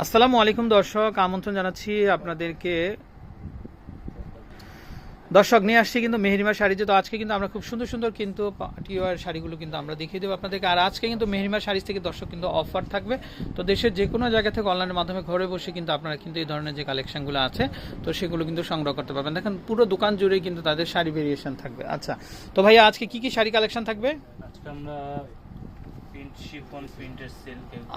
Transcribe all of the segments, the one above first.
আসসালামু আলাইকুম দর্শক, আমন্ত্রণ জানাচ্ছি আপনাদেরকে। দর্শক, নিয়ে আসছি কিন্তু মেহরিমা শাড়িতে তো আজকে কিন্তু আমরা খুব সুন্দর সুন্দর কিন্তু পার্টি ওয়ার শাড়িগুলো কিন্তু আমরা দেখিয়ে দেবো আপনাদেরকে। আর আজকে কিন্তু মেহরিমা শাড়ি থেকে দর্শক কিন্তু অফার থাকবে। তো দেশের যে কোনো জায়গা থেকে অনলাইনের মাধ্যমে ঘরে বসে কিন্তু আপনারা কিন্তু এই ধরনের যে কালেকশনগুলো আছে, তো সেগুলো কিন্তু সংগ্রহ করতে পারবেন। দেখেন, পুরো দোকান জুড়েই কিন্তু তাদের শাড়ি ভেরিয়েশন থাকবে। আচ্ছা তো ভাইয়া আজকে কি কি শাড়ি কালেকশন থাকবে? আজকে আমরা প্রিন্ট শিফন প্রিন্টের সিল্ক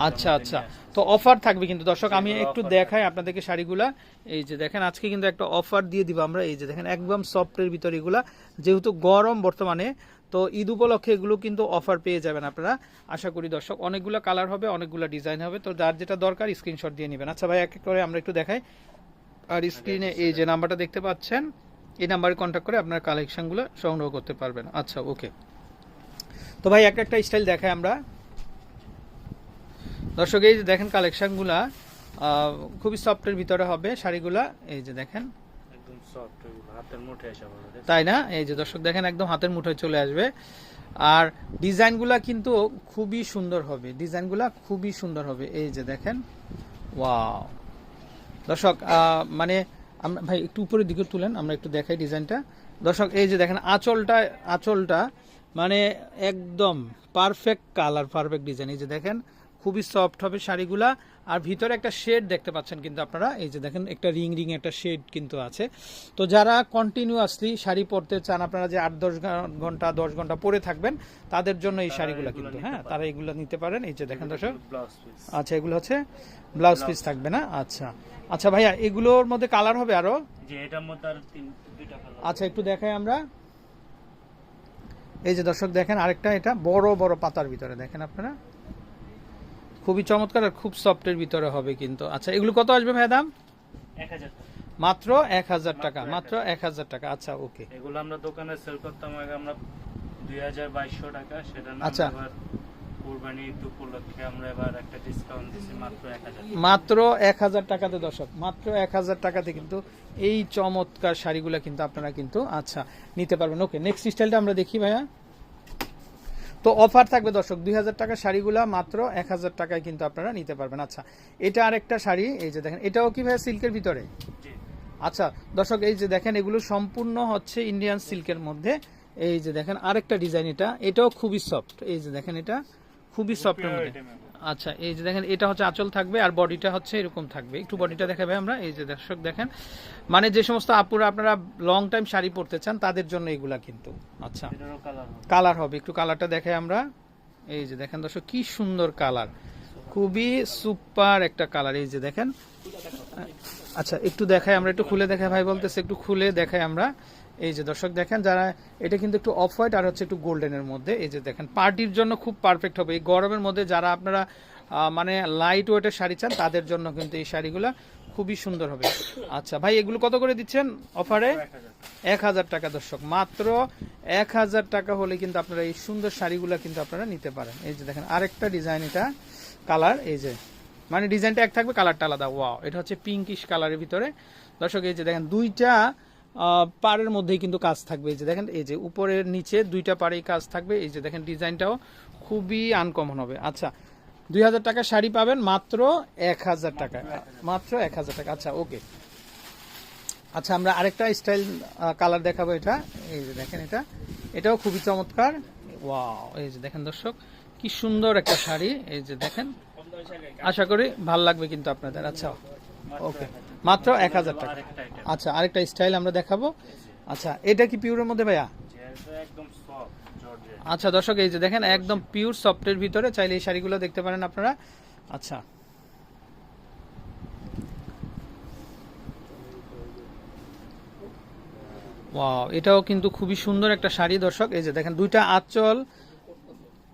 আচ্ছা আচ্ছা। তো অফার থাকবে কিন্তু দর্শক আমি একটু দেখাই আপনাদেরকে শাড়িগুলা। এই যে দেখেন আজকে কিন্তু একটা অফার দিয়ে দিব আমরা। এই যে দেখেন একদম সফটের ভিতরে এগুলা। যেহেতু গরম বর্তমানে তো ঈদ উপলক্ষে এগুলো কিন্তু অফার পেয়ে যাবেন আপনারা। আশা করি দর্শক অনেকগুলো কালার হবে অনেকগুলো ডিজাইন হবে। তো যার যেটা দরকার স্ক্রিনশট দিয়ে নেবেন। আচ্ছা ভাই এক এক করে আমরা একটু দেখাই। আর স্ক্রিনে এই যে নাম্বারটা দেখতে পাচ্ছেন এই নাম্বারে কন্ট্যাক্ট করে আপনার কালেকশনগুলো সংগ্রহ করতে পারবেন। আচ্ছা ওকে তো ভাই একটা একটা স্টাইল দেখাই আমরা। দর্শক এই যে দেখেন কালেকশনগুলা খুবই সফটের ভিতরে হবে শাড়িগুলা। এই যে দেখেন। তাই না? এই যে দর্শক দেখেন একদম হাতের মুঠোয় চলে আসবে। আর ডিজাইনগুলা কিন্তু খুবই সুন্দর হবে। ডিজাইনগুলা খুবই সুন্দর হবে। এই যে দেখেন। ওয়াও। দর্শক মানে আমরা ভাই একটু উপরের দিকে তুলেন আমরা একটু দেখাই ডিজাইনটা। দর্শক এই যে দেখেন আঁচলটা আঁচলটা মানে একদম পারফেক্ট কালার পারফেক্ট ডিজাইন এই যে দেখেন খুবই সফট হবে শাড়িগুলা। আর ভিতরে একটা শেড দেখতে পাচ্ছেন কিন্তু আপনারা। এই যে দেখেন একটা রিং রিং একটা শেড কিন্তু আছে। তো যারা কন্টিনিউয়াসলি শাড়ি পরতে চান আপনারা যে আট দশ ঘণ্টা দশ ঘণ্টা পরে থাকবেন তাদের জন্য এই শাড়িগুলো কিন্তু হ্যাঁ তারা এগুলো নিতে পারেন। এই যে দেখেন দর্শক আচ্ছা এগুলো হচ্ছে ব্লাউজ পিস থাকবে না? আচ্ছা আচ্ছা ভাইয়া এগুলোর মধ্যে কালার হবে আরও? আচ্ছা একটু দেখাই আমরা। এই যে দর্শক দেখেন আরেকটা এটা বড় বড় পাতার ভিতরে দেখেন আপনারা? খুবই চমৎকার আর খুব সফটের ভিতরে হবে কিন্তু। আচ্ছা এগুলো কত আসবে ভাই দাম? এক হাজার মাত্র এক হাজার টাকা মাত্র মাত্র এক হাজার টাকা। আচ্ছা ওকে। এগুলো আমরা দোকানে সেল করতাম আগে আমরা দুই হাজার বাইশশো টাকা সেটা আচ্ছা। এবার কুরবানি ঈদ উপলক্ষে আমরা এবার একটা ডিসকাউন্ট দিচ্ছি মাত্র এক হাজার মাত্র টাকাতে দর্শক মাত্র এক হাজার টাকাতে কিন্তু এই চমৎকার শাড়িগুলো কিন্তু আপনারা কিন্তু আচ্ছা নিতে পারবেন। ওকে নেক্সট স্টাইলটা আমরা দেখি ভাইয়া। তো অফার থাকবে দর্শক দুই হাজার টাকার শাড়িগুলা মাত্র এক হাজার টাকায় কিন্তু আপনারা নিতে পারবেন। আচ্ছা এটা আরেকটা শাড়ি এই যে দেখেন এটাও কি ভাইয়া সিল্কের ভিতরে? আচ্ছা দর্শক এই যে দেখেন এগুলো সম্পূর্ণ হচ্ছে ইন্ডিয়ান সিল্কের মধ্যে। এই যে দেখেন আরেকটা ডিজাইন এটা এটাও খুবই সফট এই যে দেখেন এটা খুবই সফট আচ্ছা এই যে দেখেন এটা হচ্ছে আঁচল থাকবে আর বডিটা হচ্ছে এরকম থাকবে। একটু বডিটা দেখাবে আমরা। এই যে দর্শক দেখেন মানে যে সমস্ত আপুরা আপনারা লং টাইম শাড়ি পরতে চান তাদের জন্য এগুলা কিন্তু। আচ্ছা। কালার হবে। কালার হবে। একটু কালারটা দেখাই আমরা। এই যে দেখেন দর্শক কি সুন্দর কালার খুবই সুপার একটা কালার এই যে দেখেন। আচ্ছা একটু দেখাই আমরা একটু খুলে দেখাই ভাই বলতেছে একটু খুলে দেখাই আমরা। এই যে দর্শক দেখেন যারা এটা কিন্তু একটু অফ হোয়াইট আর হচ্ছে একটু গোল্ডেনের মধ্যে এই যে দেখেন পার্টির জন্য খুব পারফেক্ট হবে। এই গরমের মধ্যে যারা আপনারা মানে লাইট ওয়েটের শাড়ি চান তাদের জন্য কিন্তু এই শাড়িগুলো খুবই সুন্দর হবে। আচ্ছা ভাই এগুলো কত করে দিচ্ছেন অফারে এক হাজার টাকা। দর্শক মাত্র এক হাজার টাকা হলে কিন্তু আপনারা এই সুন্দর শাড়িগুলো কিন্তু আপনারা নিতে পারেন। এই যে দেখেন আরেকটা ডিজাইন এটা কালার এই যে মানে ডিজাইনটা এক থাকবে কালারটা আলাদা। ওয়াও এটা হচ্ছে পিঙ্কিশ কালারের ভিতরে। দর্শক এই যে দেখেন দুইটা পাড়ের মধ্যেই কিন্তু কাজ থাকবে। এই যে দেখেন, এই যে উপরের নিচে দুইটা পাড়েই কাজ থাকবে। এই যে দেখেন, ডিজাইনটাও খুবই আনকমন হবে। আচ্ছা দুই হাজার টাকা শাড়ি পাবেন মাত্র এক হাজার টাকা মাত্র এক হাজার টাকা। আচ্ছা ওকে। আচ্ছা আমরা আরেকটা স্টাইল কালার দেখাবো এটা। এই যে দেখেন এটা। এটাও খুবই চমৎকার। ওয়াও, এই যে দেখেন দর্শক, কি সুন্দর একটা শাড়ি। এই যে দেখেন, আশা করি ভালো লাগবে কিন্তু আপনাদের। আচ্ছা ওকে মাত্র এক হাজার টাকা। আচ্ছা আরেকটা স্টাইল আমরা দেখাবো। আচ্ছা এটা কি পিওরের মধ্যে ভাইয়া? আচ্ছা দর্শক এই যে দেখেন একদম পিওর সফটের ভিতরে চাইলে এই শাড়িগুলো দেখতে পারেন আপনারা। আচ্ছা। ওয়াও এটাও কিন্তু খুবই সুন্দর একটা শাড়ি দর্শক। এই যে দেখেন দুইটা আঁচল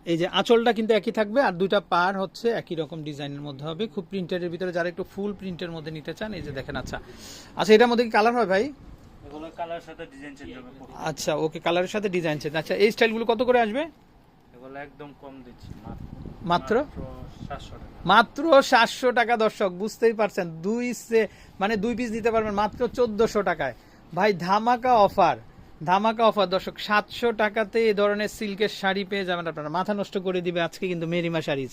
এই যে আঁচলটা কিন্তু একই থাকবে আর দুইটা পার হচ্ছে একই রকম ডিজাইনের মধ্যে হবে। খুব প্রিন্টের ভিতরে যারা একটু ফুল প্রিন্টের মধ্যে নিতে চান এই যে দেখেন আচ্ছা। আচ্ছা এটার মধ্যে কি কালার হয় ভাই? এগুলো কালার সাথে ডিজাইন চেঞ্জ হবে আচ্ছা ওকে কালারের সাথে ডিজাইন চেঞ্জ আচ্ছা এই স্টাইলগুলো কত করে আসবে? এগুলো একদম কম দিচ্ছি মাত্র? মাত্র সাতশো টাকা। দর্শক বুঝতেই পারছেন। দুই সে মানে দুই পিস দিতে পারবেন মাত্র চোদ্দশো টাকায়। ভাই ধামাকা অফার ধামাকা অফার। দর্শক সাতশো টাকাতে এই ধরনের সিল্কের শাড়ি পেয়ে যাবেন আপনারা। মাথা নষ্ট করে দিবে আজকে কিন্তু মেরিমা শাড়িজ।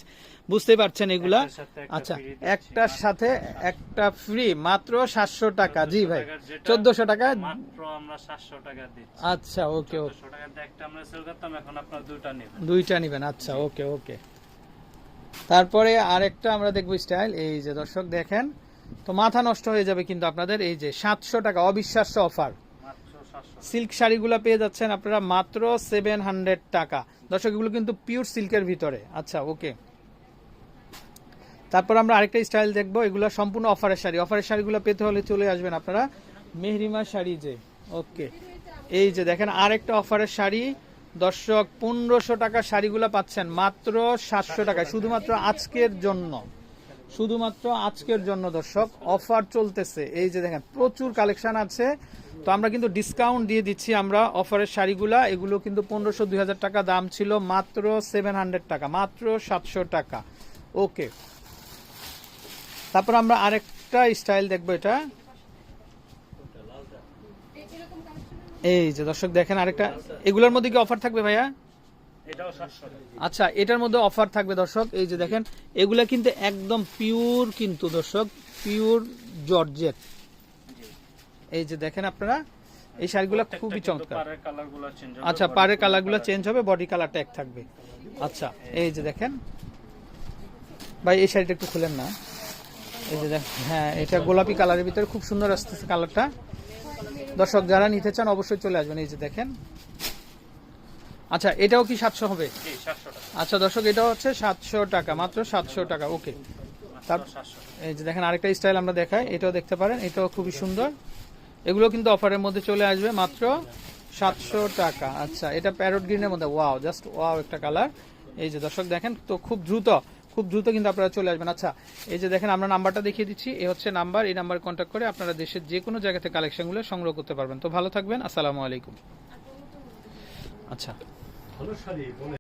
বুঝতে পারছেন এগুলা? আচ্ছা একটার সাথে একটা ফ্রি মাত্র সাতশো টাকা। জি ভাই চোদ্দশো টাকা আচ্ছা ওকে দুইটা নেবেন। আচ্ছা ওকে ওকে। তারপরে আরেকটা আমরা দেখব স্টাইল। এই যে দর্শক দেখেন তো মাথা নষ্ট হয়ে যাবে কিন্তু আপনাদের। এই যে সাতশো টাকা অবিশ্বাস্য অফার। সিল্ক শাড়িগুলো পেয়ে যাচ্ছেন আপনারা মাত্র সেভেন হান্ড্রেড টাকা। দর্শক, এগুলো কিন্তু পিওর সিল্কের ভিতরে। আচ্ছা ওকে তারপর আমরা আরেকটা স্টাইল দেখব। এগুলো সম্পূর্ণ অফারের শাড়ি। অফারের শাড়িগুলো পেতে হলে চলে আসবেন আপনারা মেহরিমা শাড়ি যে। ওকে এই যে দেখেন, আরেকটা অফারের শাড়ি। দর্শক, পনেরোশো টাকা শাড়িগুলো পাচ্ছেন মাত্র সাতশো টাকা শুধুমাত্র আজকের জন্য। শুধুমাত্র আজকের জন্য দর্শক, অফার চলতেছে। এই যে দেখেন, প্রচুর কালেকশন আছে। তো আমরা কিন্তু ডিসকাউন্ট দিয়ে দিচ্ছি আমরা অফারের শাড়িগুলা। এগুলো কিন্তু পনেরোশো দুই হাজার টাকা দাম ছিল মাত্র সেভেন হান্ড্রেড টাকা মাত্র সাতশো টাকা। ওকে তারপর আমরা আরেকটা স্টাইল দেখব এটা। এই যে দর্শক দেখেন আরেকটা। এগুলোর মধ্যে কি অফার থাকবে ভাইয়া? আচ্ছা এটার মধ্যে অফার থাকবে দর্শক। এই যে দেখেন এগুলা কিন্তু একদম পিওর কিন্তু দর্শক পিওর জর্জেট এই যে দেখেন আপনারা এই শাড়িগুলো খুবই চমৎকার। আচ্ছা পাড়ের কালারগুলো চেঞ্জ হবে বডি কালারটা এক থাকবে। আচ্ছা এই যে দেখেন। ভাই এই শাড়িটা একটু খুলেন না। এই যে হ্যাঁ এটা গোলাপি কালারের ভিতরে খুব সুন্দর আসতেছে কালারটা। দর্শক যারা নিতে চান অবশ্যই চলে আসবেন এই যে দেখেন। আচ্ছা এটাও কি সাতশো হবে? আচ্ছা দর্শক এটা হচ্ছে সাতশো টাকা মাত্র সাতশো টাকা ওকে। তার এই যে দেখেন আরেকটা স্টাইল আমরা দেখাই এটাও দেখতে পারেন এটাও খুবই সুন্দর। এগুলো কিন্তু অফারের মধ্যে চলে আসবে মাত্র সাতশো টাকা। আচ্ছা এটা প্যারট গ্রিনের মধ্যে। ওয়াও জাস্ট ওয়াও একটা কালার এই যে দর্শক দেখেন তো খুব দ্রুত খুব দ্রুত কিন্তু আপনারা চলে আসবেন। আচ্ছা এই যে দেখেন আমরা নাম্বারটা দেখিয়ে দিচ্ছি। এই হচ্ছে নাম্বার এই নাম্বারে কন্ট্যাক্ট করে আপনারা দেশের যে কোনো জায়গাতে কালেকশনগুলো সংগ্রহ করতে পারবেন। তো ভালো থাকবেন আসসালামু আলাইকুম। আচ্ছা।